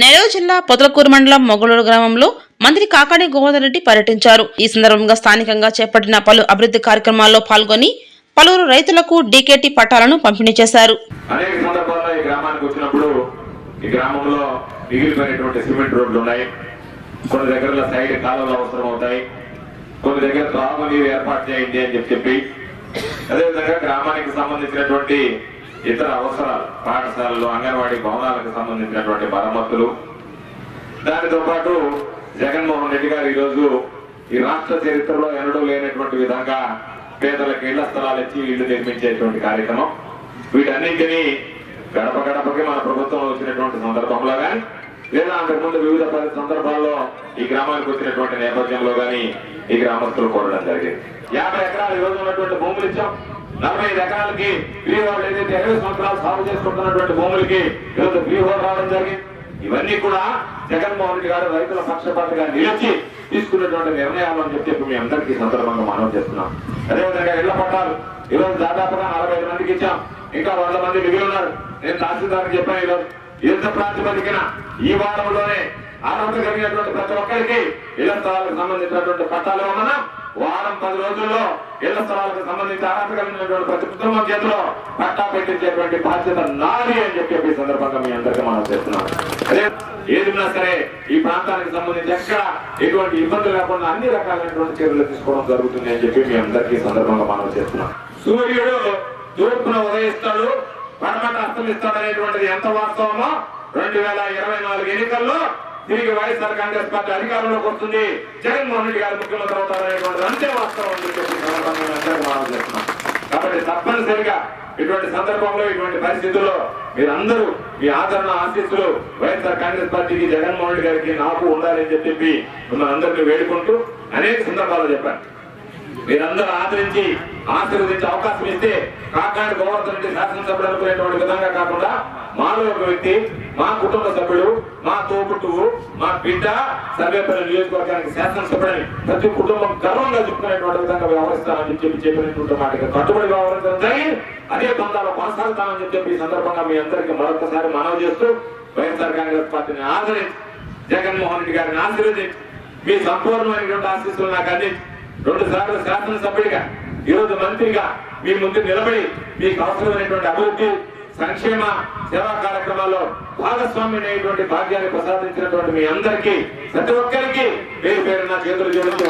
నెల్లూరు జిల్లా పొదలకూరు మండలం మొగలూరు గ్రామంలో మంత్రి కాకాని గోవర్ధన్ రెడ్డి పర్యటించారు. ఈ సందర్భంగా స్థానికంగా చేపట్టిన పలు అభివృద్ధి కార్యక్రమాల్లో పాల్గొని పలువురు రైతులకు డీకేటీ పట్టాలను పంపిణీ చేశారు. అనేక సందర్భాల్లో ఈ గ్రామానికి వచ్చినప్పుడు ఈ గ్రామంలో మిగిలిపోయినటువంటి సిమెంట్ రోడ్లు ఉన్నాయి. కొన్ని దగ్గరలో సైడ్ కాలువలు అవసరం అవుతాయి. కొన్ని దగ్గర త్రాగునీరు ఏర్పాటు చేయండి అని చెప్పి చెప్పి అదేవిధంగా గ్రామానికి సంబంధించినటువంటి ఇతర అవసరాలు పాఠశాలలు అంగన్వాడీ భవనాలకు సంబంధించినటువంటి మరమ్మతులు దానితో పాటు జగన్మోహన్ రెడ్డి గారు ఈరోజు ఈ రాష్ట్ర చరిత్రలో ఎన్నడూ లేనటువంటి విధంగా పేదలకు ఇళ్ళ స్థలాలు ఇచ్చి ఇళ్ళు నిర్మించేటువంటి కార్యక్రమం. వీటన్నింటినీ గడప గడపకి మన ప్రభుత్వం వచ్చినటువంటి సందర్భంలో కానీ లేదా అంతకుముందు వివిధ సందర్భాల్లో ఈ గ్రామానికి వచ్చినటువంటి నేపథ్యంలో కానీ ఈ గ్రామస్తులు కోరడం జరిగింది. యాభై ఎకరాలు ఈరోజు ఉన్నటువంటి భూములు ఇచ్చాం. నలభై ఐదు ఎకరాలకి ఫ్రీ హోల్డ్ ఏదైతే ఇరవై సంవత్సరాలు సాగు చేసుకుంటున్నటువంటి భూములకి ఈరోజు ఫ్రీ హోల్డ్ రావడం జరిగింది. ఇవన్నీ కూడా జగన్మోహన్ రెడ్డి గారు రైతుల పక్షపాతగా నిలిచి తీసుకున్నటువంటి నిర్ణయాలు అని చెప్పి మీ అందరికీ సందర్భంగా మనం చేస్తున్నాం. అదేవిధంగా ఇళ్ళ పట్టాలు. ఈరోజు దాదాపుగా నలభై ఐదు మందికి ఇచ్చాం. ఇంకా వంద మంది మిగిలి ఉన్నారు. నేను తహసీల్దార్కి చెప్పాను ఈరోజు. యుద్ధ ప్రాతిపదికన ఈ వారంలోనే అర్హత కలిగినటువంటి ప్రతి ఒక్కరికి ఇళ్ళ స్థలాలకు సంబంధించినటువంటి పట్టాలు ఇవ్వమన్నా. వారం పది రోజుల్లో ఇళ్ళ స్థలాలకు సంబంధించి అర్హత ప్రతి కుటుంబం చేతిలో పట్టా పెట్టించేటువంటి బాధ్యత నాది అని చెప్పి ఈ సందర్భంగా మీ అందరికీ మనం చేస్తున్నాం అదే సరే ఈ ప్రాంతానికి సంబంధించి ఎక్కడ ఎటువంటి ఇబ్బందులు లేకుండా అన్ని రకాలైనటువంటి చర్యలు తీసుకోవడం జరుగుతుంది అని చెప్పి మీ అందరికీ సందర్భంగా మనం చేస్తున్నాం సూర్యుడు తూర్పున ఉదయిస్తాడు పడమట అస్తమిస్తాడు అనేటువంటిది ఎంత వాస్తవమో రెండు వేల ఇరవై నాలుగు ఎన్నికల్లో తిరిగి వైఎస్ఆర్ కాంగ్రెస్ పార్టీ అధికారంలోకి వస్తుంది. జగన్మోహన్ రెడ్డి గారు ముఖ్యమంత్రి అవుతారు అనేటువంటిది అంతే వాస్తవం అని చెప్పి కాబట్టి తప్పనిసరిగా ఇటువంటి సందర్భంలో ఇటువంటి పరిస్థితుల్లో మీరందరూ మీ ఆదరణ ఆశీస్సులు వైఎస్ఆర్ కాంగ్రెస్ పార్టీకి జగన్మోహన్ రెడ్డి గారికి నాకు ఉండాలని చెప్పి మిమ్మల్ని అందరినీ వేడుకుంటూ అనేక సందర్భాలు చెప్పాను మీరందరూ ఆదరించి ఆశీర్వదించే అవకాశం ఇస్తే కాకాని గోవర్ధన్ రెడ్డి శాసనసభ్యులు అనుకునేటువంటి విధంగా కాకుండా మాలో ఒక వ్యక్తి మా కుటుంబ సభ్యుడు మా తోపుట్టువు మా బిడ్డ సర్వేపల్లి నియోజకవర్గానికి శాసనసభ్యుడని ప్రతి కుటుంబం గర్వంగా చెప్పుకునేటువంటి విధంగా వ్యవహరిస్తానని చెప్పి చెప్పినటువంటి మాటకి కట్టుబడి వ్యవహరించడం. అదే బంధాలు కొనసాగుతామని చెప్పి ఈ సందర్భంగా మీ అందరికీ మరొకసారి మనవి చేస్తూ వైఎస్ఆర్ కాంగ్రెస్ పార్టీని ఆదరించి జగన్మోహన్ రెడ్డి గారిని ఆశీర్వదించి మీ సంపూర్ణమైనటువంటి ఆశీస్సులు నాకు అందించి రెండు సార్లు శాసనసభ్యుడిగా ఈరోజు మంత్రిగా మీ ముందు నిలబడి మీకు అవసరమైనటువంటి అభివృద్ధి సంక్షేమ సేవా కార్యక్రమాల్లో భాగస్వామ్యమైనటువంటి భాగ్యాన్ని ప్రసాదించినటువంటి మీ అందరికీ ప్రతి ఒక్కరికి పేరు పేరు నా చేతులు జోడించి